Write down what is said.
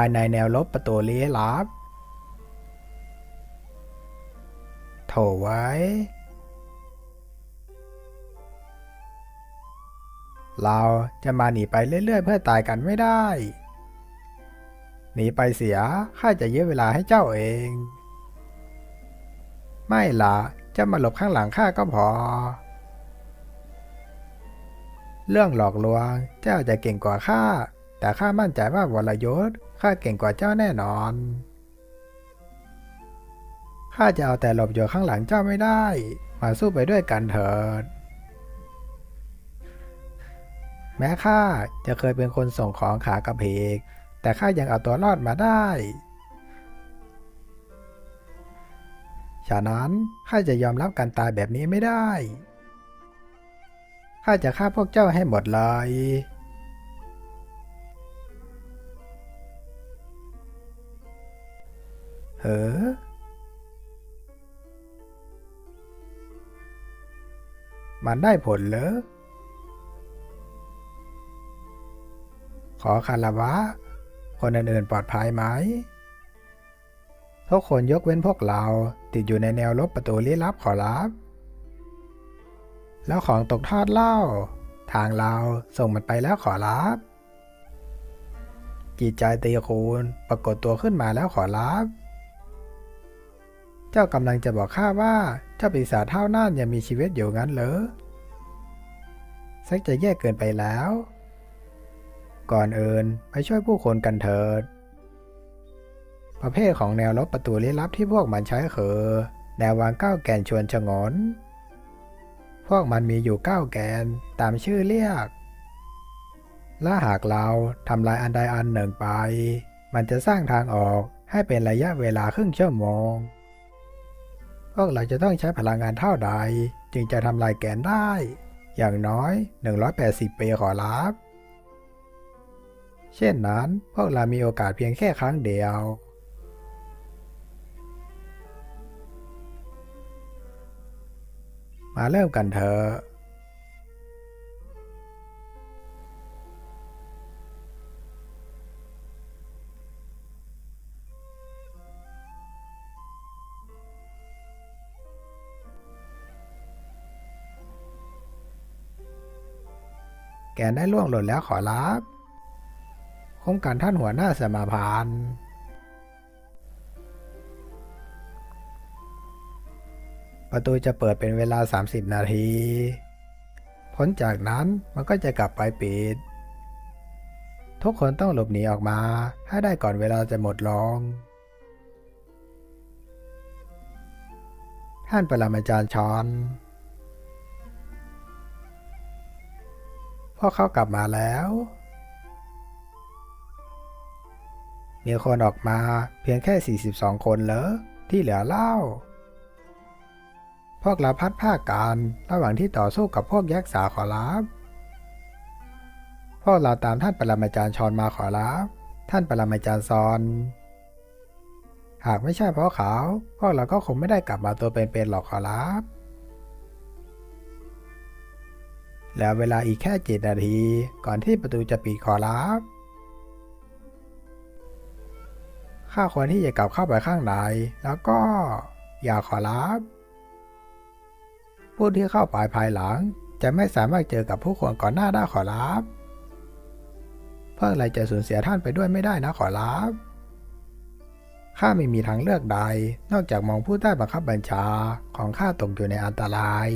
ายในแนวลบประตูลี้ลับ โถไว้ เราจะมาหนีไปเรื่อยๆ เพื่อตายกันไม่ได้ หนีไปเสีย ข้าจะยื้อเวลาให้เจ้าเอง ไม่ละจะมาหลบข้างหลังข้าก็พอ เรื่องหลอกลวงเจ้าจะเก่งกว่าข้า แต่ข้ามั่นใจว่าวรยศข้าเก่งกว่าเจ้าแน่นอน ข้าจะเอาแต่หลบอยู่ข้างหลังเจ้าไม่ได้ มาสู้ไปด้วยกันเถิด แม้ข้าจะเคยเป็นคนส่งของขากับเพก แต่ข้ายังเอาตัวรอดมาได้ ฉะนั้นข้าจะยอมรับการตายแบบนี้ไม่ได้ ข้าจะฆ่าพวกเจ้าให้หมดเลย เฮ้อมันได้ผลเหรอ ขอคารวะ คนอื่นๆปลอดภัยไหม ทุกคนยกเว้นพวกเราติดอยู่ในแนวลบประตูลี้ลับขอรับ แล้วของตกทอดเล่า ทางเราส่งมันไปแล้วขอรับจิตใจตีคูณปรากฏตัวขึ้นมาแล้วขอรับ จ้ากำลังจะบอกข้าว่าเจ้าปีศาจเท่านั่นยังมีชีวิตอยู่งั้นเหรอสักจะแย่เกินไปแล้ว ก่อนอื่นไปช่วยผู้คนกันเถิด ประเภทของแนวลบประตูลี้ลับที่พวกมันใช้คือ แนววางก้าแกนชวนชงน พวกมันมีอยู่ก้าแกนตามชื่อเรียก และหากเราทำลายอันใดอันหนึ่งไป มันจะสร้างทางออกให้เป็นระยะเวลาครึ่งชั่วโมง พวกเราจะต้องใช้พลังงานเท่าใด จึงจะทำลายแกนได้ อย่างน้อย 180 ปีขอรับ เช่นนั้นพวกเรามีโอกาสเพียงแค่ครั้งเดียว มาเริ่มกันเถอะ แกได้ล่วงหล่นแล้วขอรับคุ้มกันท่านหัวหน้าสมาพานประตูจะเปิดเป็นเวลา 30 นาที พ้นจากนั้นมันก็จะกลับไปปิด ทุกคนต้องหลบหนีออกมาให้ได้ก่อนเวลาจะหมดลง ท่านปรมาจารย์ชอน พวกเขากลับมาแล้ว มีคนออกมาเพียงแค่ 42 คนเหรอ ที่เหลือเล่า พวกเราพัดผ้ากันระหว่างที่ต่อสู้กับพวกยักษ์สาขอรับพวกเราตามท่านปรมาจารย์ชอนมาขอรับท่านปรมาจารย์ซอน หากไม่ใช่เพราะเขา พวกเราก็คงไม่ได้กลับมาตัวเป็นๆหรอกขอรับ แล้วเวลาอีกแค่เจ็ดนาที ก่อนที่ประตูจะปิดขอรับข้าควรที่จะกลับเข้าไปข้างในแล้วก็อย่าขอรับผู้ที่เข้าไปภายหลัง จะไม่สามารถเจอกับผู้คนก่อนหน้าได้ขอรับเพื่ออะไรจะสูญเสียท่านไปด้วยไม่ได้นะขอรับข้าไม่มีทางเลือกใด นอกจากมองผู้ใต้บังคับบัญชาของข้าตกอยู่ในอันตราย